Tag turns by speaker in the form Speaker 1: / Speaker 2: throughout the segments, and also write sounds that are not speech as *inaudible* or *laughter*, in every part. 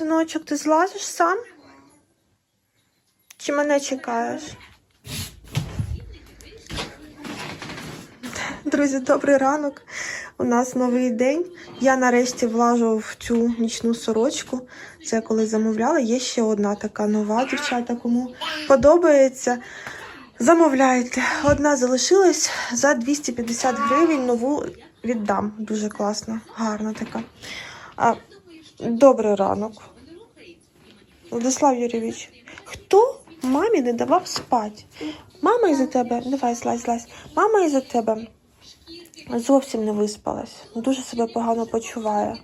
Speaker 1: Синочок, ти злазиш сам? Чи мене чекаєш? Друзі, добрий ранок. У нас новий день. Я нарешті влажу в цю нічну сорочку. Це я коли замовляла. Є ще одна така нова, дівчата, кому подобається. Замовляйте. Одна залишилась за 250 гривень. Нову віддам. Дуже класна, гарна така. Добрий ранок. Владислав Юрійович, хто мамі не давав спати? Мама із-за тебе, давай злазь, злазь. Мама із-за тебе зовсім не виспалась. Дуже себе погано почуває.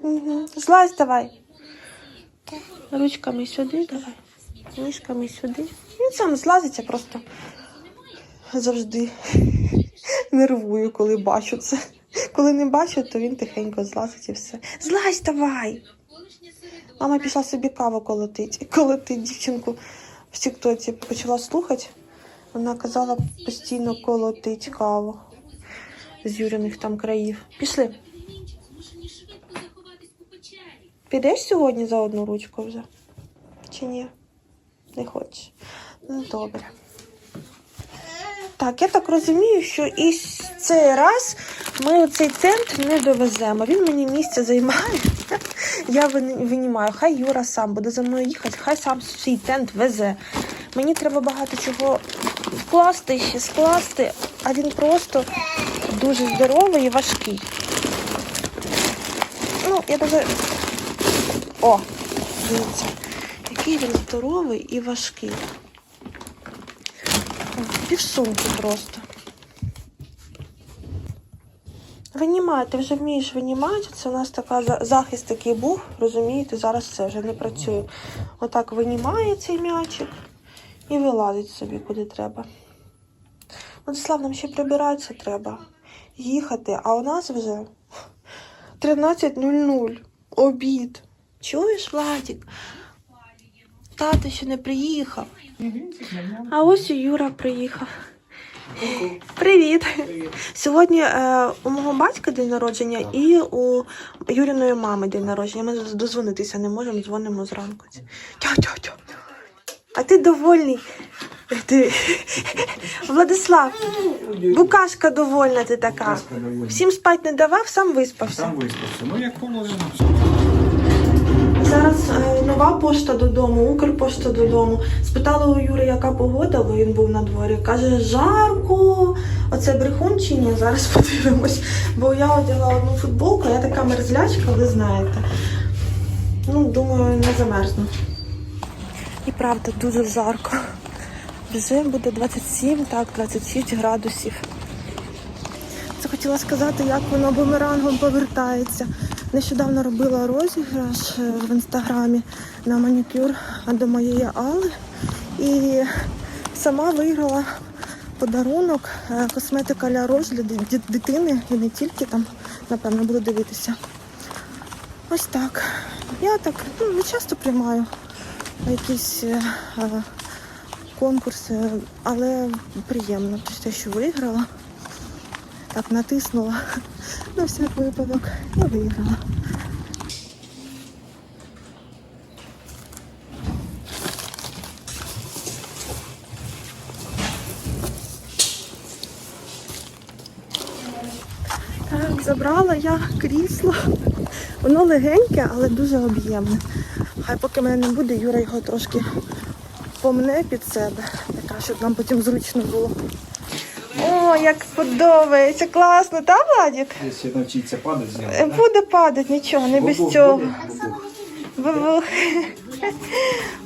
Speaker 1: Угу. Злазь давай. Ручками сюди, давай. Ніжками сюди. Він сам злазиться просто завжди нервую, коли бачу це. Коли не бачу, то він тихенько злазить і все. Злазь давай! Мама пішла собі каву колотить. Колотить дівчинку в Тіктоці почала слухати. Вона казала постійно колотить каву з Юриних там країв. Пішли. Підеш сьогодні за одну ручку вже? Чи ні? Не хочеш? Ну, добре. Так, я так розумію, що і цей раз ми цей тент не довеземо. Він мені місце займає. *laughs* Я винімаю. Хай Юра сам буде за мною їхати, хай сам свій тент везе. Мені треба багато чого вкласти скласти, а він просто дуже здоровий і важкий. Ну, я даже. О, дивіться, який він здоровий і важкий. Півсумки просто. Винімай, ти вже вмієш винімати. Це у нас така захист такий був, розумієте, зараз це вже не працює. Отак винімає цей м'ячик і вилазить собі куди треба. Владислав, нам ще прибиратися треба. Їхати, а у нас вже 13.00. Обід. Чуєш, Владік? Тато ще не приїхав. А ось і Юра приїхав. Привіт. Сьогодні е, у мого батька день народження і у Юриної мами день народження. Ми дозвонитися не можемо, дзвонимо зранку. Тьо-тьо-тьо. А ти довольний. Ти... Владислав, букашка довольна ти така. Всім спать не давав, сам виспався.
Speaker 2: Сам виспався. Ну як положено.
Speaker 1: Зараз е, нова пошта додому, Укрпошта додому. Спитала у Юри, яка погода, бо він був на дворі. Каже, жарко. Оце брехун чи ні? Зараз *laughs* подивимось. Бо я одягла одну футболку, я така мерзлячка, ви знаєте. Ну, думаю, не замерзну. І правда, дуже жарко. Вже буде 27, так, 26 градусів. Це хотіла сказати, як воно бумерангом повертається. Нещодавно робила розіграш е, в інстаграмі на манікюр до моєї Алли і сама виграла подарунок е, косметика для рож для ди- ди- дитини і не тільки там, напевно, буду дивитися. Ось так. Я так ну, не часто приймаю якісь е, е, конкурси, але приємно те, що виграла. Так натиснула на всяк випадок і виграла. Так, забрала я крісло. Воно легеньке, але дуже об'ємне. Хай поки мене не буде, Юра його трошки помне під себе, така, щоб нам потім зручно було. О, як подобається, класно, та Владік?
Speaker 2: Якщо навчитися падати з
Speaker 1: Е, Буде падати, нічого, не без цього.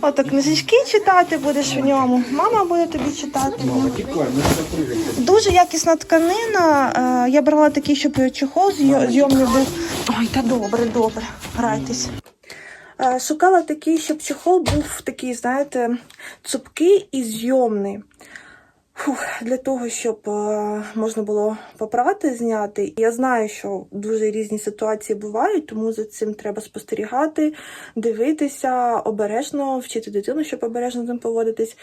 Speaker 1: Ото книжечки читати будеш в ньому. Мама буде тобі читати.
Speaker 2: Мама, тікай, ми.
Speaker 1: Дуже якісна тканина. Е, Я брала такий, щоб чохол зйомний був. Ой, та добре, добре. Грайтесь. Е, Шукала такий, щоб чохол був такий, знаєте, цупкий і зйомний. Фух, для того, щоб е, можна було попрати, зняти. Я знаю, що дуже різні ситуації бувають, тому за цим треба спостерігати, дивитися, обережно вчити дитину, щоб обережно з ним поводитись.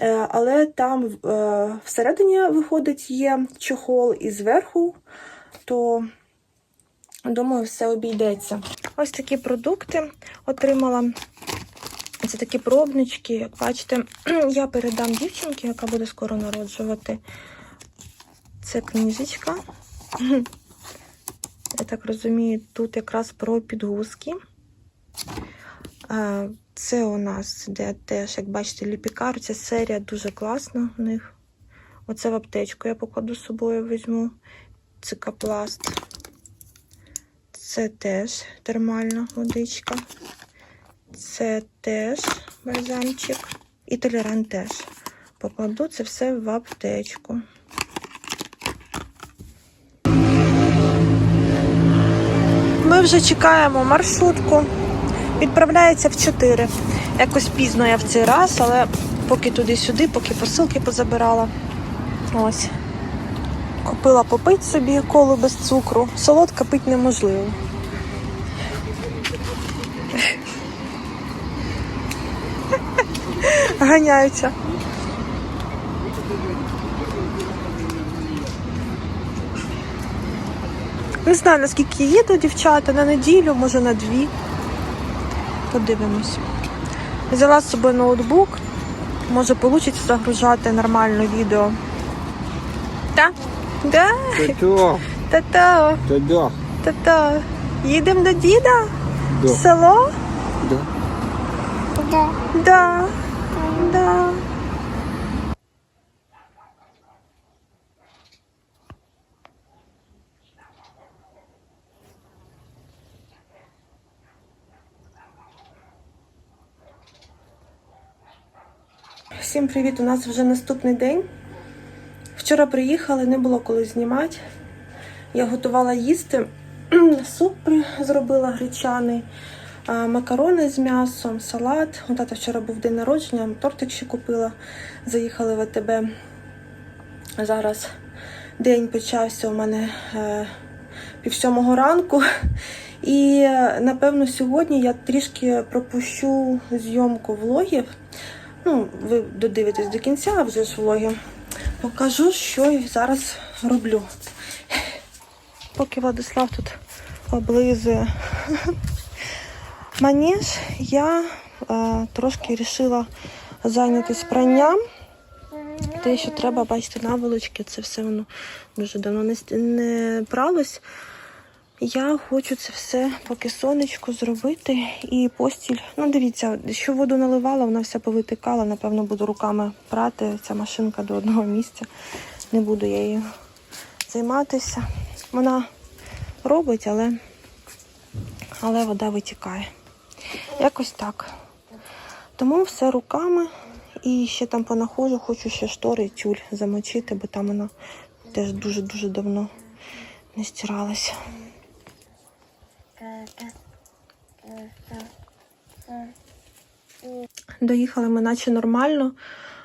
Speaker 1: Е, але там е, всередині виходить є чохол і зверху то думаю, все обійдеться. Ось такі продукти отримала. Це такі пробнички, як бачите, *clears throat* я передам дівчинці, яка буде скоро народжувати. Це книжечка. *clears throat* Я так розумію, тут якраз про підгузки. Це у нас де теж, як бачите, ліпікар. Ця серія дуже класна у них. Оце в аптечку я покладу з собою візьму. Цикапласт. Це теж термальна водичка. Це теж бальзамчик. І толеран теж. Покладу це все в аптечку. Ми вже чекаємо маршрутку. Відправляється в 4. Якось пізно я в цей раз, але поки туди-сюди, поки посилки позабирала. Ось. Купила попити собі колу без цукру. Солодка пить неможливо. Ганяються. Не знаю, наскільки їду дівчата, на неділю, може на дві. Подивимось. Взяла з собою ноутбук. Може вийде загружати нормально відео. Та? Да?
Speaker 2: Та-то,
Speaker 1: Та-та,
Speaker 2: та-да,
Speaker 1: та-та. Їдемо до діда? В село?
Speaker 2: да.
Speaker 1: Да. Да. Всім привіт! У нас вже наступний день. Вчора приїхали, не було коли знімати. Я готувала їсти. *clears throat* Суп зробила гречаний, макарони з м'ясом, салат. У тата вчора був день народження, тортик ще купила. Заїхали в АТБ. Зараз день почався у мене е, пів сьомого ранку. І е, напевно сьогодні я трішки пропущу зйомку влогів. Ну, ви додивитесь до кінця, а вже ж влоги. Покажу, що зараз роблю. Поки Владислав тут облизує манеж, я е, трошки вирішила зайнятися пранням. Те, що треба, бачите, наволочки, це все воно дуже давно не, не пралось. Я хочу це все поки сонечку зробити і постіль. Ну, дивіться, що воду наливала, вона вся повитикала. Напевно, буду руками прати ця машинка до одного місця. Не буду я її займатися. Вона робить, але, але вода витікає. Якось так. Тому все руками. І ще там понаходжу, хочу ще штори і тюль замочити, бо там вона теж дуже-дуже давно не стиралася. Доїхали ми наче нормально,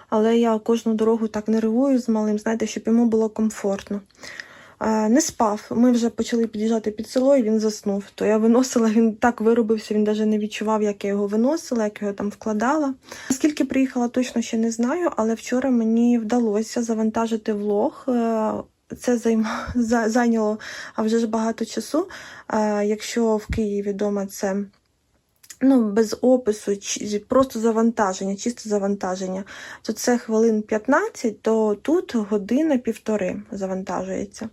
Speaker 1: але я кожну дорогу так нервую з малим, знаєте, щоб йому було комфортно. Не спав. Ми вже почали під'їжджати під село, і він заснув. То я виносила, він так виробився, він навіть не відчував, як я його виносила, як його там вкладала. Скільки приїхала, точно ще не знаю, але вчора мені вдалося завантажити влог. Е, Це займ... зайняло вже ж багато часу. Е, Якщо в Києві вдома це ну, без опису, просто завантаження, чисто завантаження, то це хвилин 15, то тут година півтори завантажується.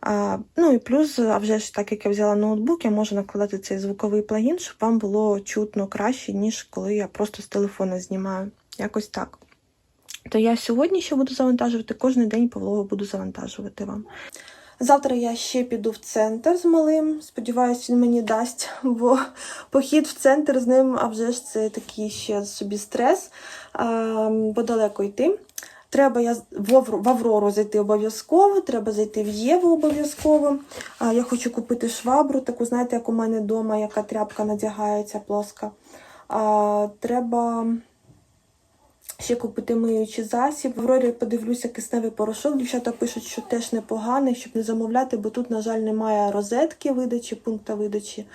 Speaker 1: А, ну і плюс, а вже ж так як я взяла ноутбук, я можу накладати цей звуковий плагін, щоб вам було чутно краще, ніж коли я просто з телефона знімаю. Якось так. То я сьогодні ще буду завантажувати, кожен день по влогу буду завантажувати вам. Завтра я ще піду в центр з малим. Сподіваюсь, він мені дасть, бо похід в центр з ним, а вже ж це такий ще собі стрес, бо далеко йти. Треба я в Авр- в Аврору зайти обов'язково, треба зайти в Єву обов'язково. Я хочу купити швабру, таку, знаєте, як у мене вдома, яка тряпка надягається плоска. Треба ще купити миючий засіб. В Аврорі подивлюся кисневий порошок. Дівчата пишуть, що теж непоганий, щоб не замовляти, бо тут, на жаль, немає розетки видачі, пункту видачі.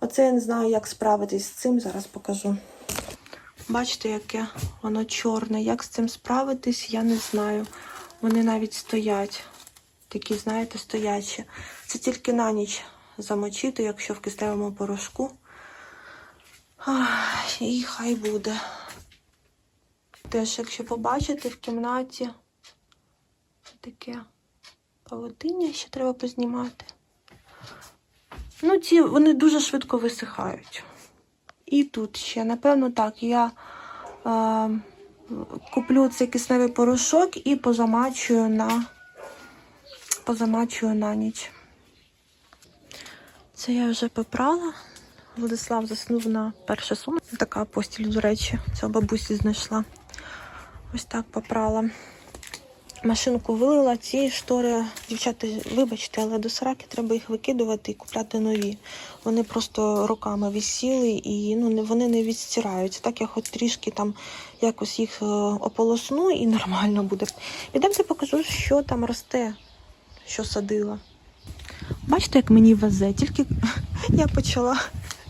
Speaker 1: Оце я не знаю, як справитись з цим. Зараз покажу. Бачите, яке воно чорне. Як з цим справитись, я не знаю. Вони навіть стоять. Такі, знаєте, стоячі. Це тільки на ніч замочити, якщо в кисневому порошку. Ах, І хай буде. Теж, якщо побачите в кімнаті таке павутиння ще треба познімати. Ну, ці вони дуже швидко висихають. І тут ще, напевно, так, я е, куплю цей кисневий порошок і позамачую на, позамачую на ніч. Це я вже попрала. Владислав заснув на перше сумку. Така постіль, до речі, у бабусі знайшла. Ось так попрала. Машинку вилила, ці штори, дівчата, вибачте, але до сраки треба їх викидувати і купляти нові. Вони просто роками висіли і ну, вони не відстираються. Так я хоч трішки там якось їх е, ополосну і нормально буде. Підемте покажу, що там росте, що садила. Бачите, як мені везе, тільки *laughs* я почала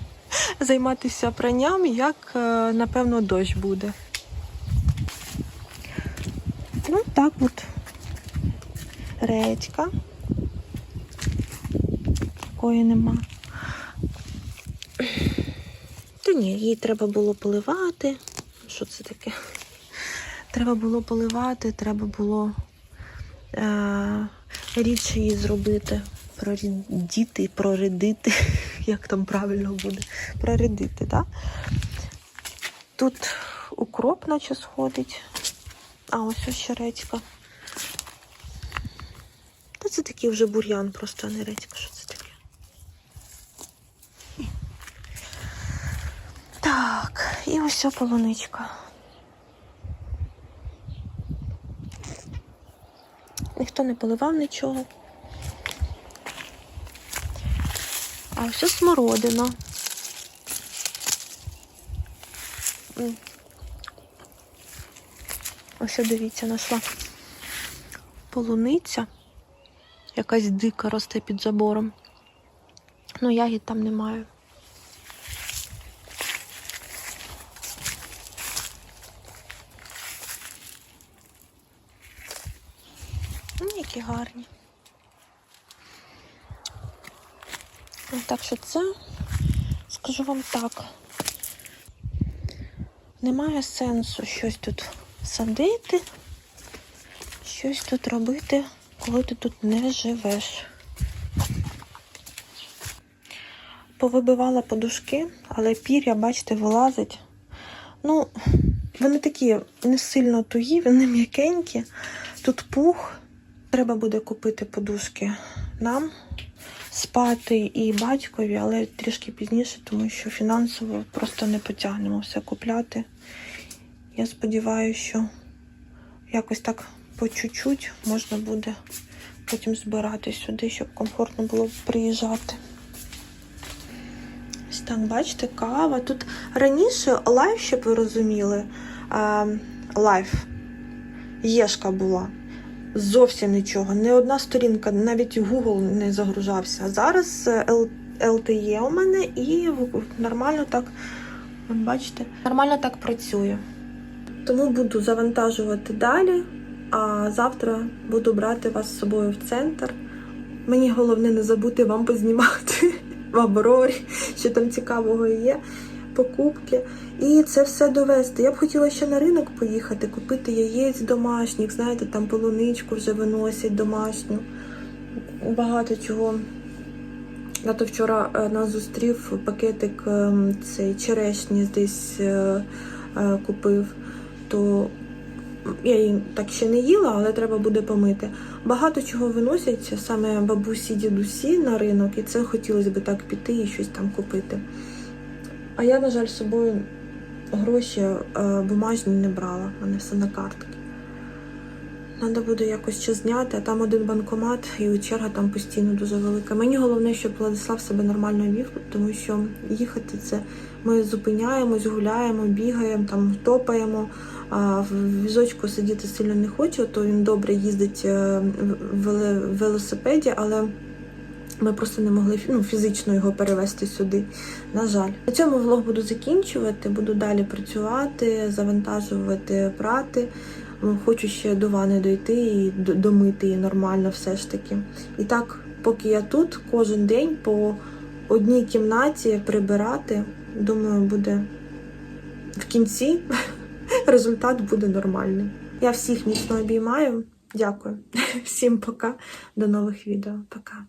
Speaker 1: *laughs* займатися пранням, як, е, напевно, дощ буде. Ну, так от. Редька. Такої нема. Та ні, її треба було поливати. Що це таке? Треба було поливати, треба було е- рідше її зробити. Прорідіти, проридити. *laughs* Як там правильно буде? Проридити, так? Тут укроп наче сходить. А ось ось ще редька. Та це такий вже бур'ян, просто а не редька. Що це таке? Так, і ось полуничка. Ніхто не поливав нічого. А ось смородина. Ось дивіться, знайшла полуниця. Якась дика росте під забором. Ну, ягід там немає. Ну, які гарні. Ну, Так що це, скажу вам так, немає сенсу щось тут садити, щось тут робити, коли ти тут не живеш. Повибивала подушки, але пір'я, бачите, вилазить. Ну, вони такі не сильно тугі, вони м'якенькі. Тут пух. Треба буде купити подушки нам спати і батькові, але трішки пізніше, тому що фінансово просто не потягнемо все купляти. Я сподіваюся, що якось так по чуть-чуть можна буде потім збирати сюди, щоб комфортно було приїжджати. Ось так, бачите, кава. Тут раніше лайф, щоб ви розуміли, лайф, єшка була. Зовсім нічого. Не одна сторінка, навіть Google не загружався. Зараз е, LTE у мене і нормально так, бачите, нормально так працює. Тому буду завантажувати далі, а завтра буду брати вас з собою в центр. Мені головне не забути вам познімати в Аврорі, що там цікавого є, покупки. І це все довести. Я б хотіла ще на ринок поїхати, купити яєць домашніх, знаєте, там полуничку вже виносять домашню. Багато чого. Тато вчора е, нас зустрів пакетик ем, цей черешні десь е, е, купив, то я її так ще не їла, але треба буде помити. Багато чого виносять саме бабусі, дідусі на ринок, і це хотілося б так піти і щось там купити. А я, на жаль, з собою гроші е, бумажні не брала, в мене все на картки. Треба буде якось ще зняти, а там один банкомат і черга там постійно дуже велика. Мені головне, щоб Владислав себе нормально вів, тому що їхати це ми зупиняємось, гуляємо, бігаємо, там топаємо. А в візочку сидіти сильно не хочу, то він добре їздить е, в велосипеді, але ми просто не могли ну, фізично його перевезти сюди. На жаль, на цьому влог буду закінчувати. Буду далі працювати, завантажувати, прати. Ну, Хочу ще до вани дойти і домити її нормально все ж таки. І так, поки я тут, кожен день по одній кімнаті прибирати, думаю, буде в кінці *laughs* результат буде нормальний. Я всіх міцно обіймаю. Дякую. *laughs* Всім пока. До нових відео. Пока.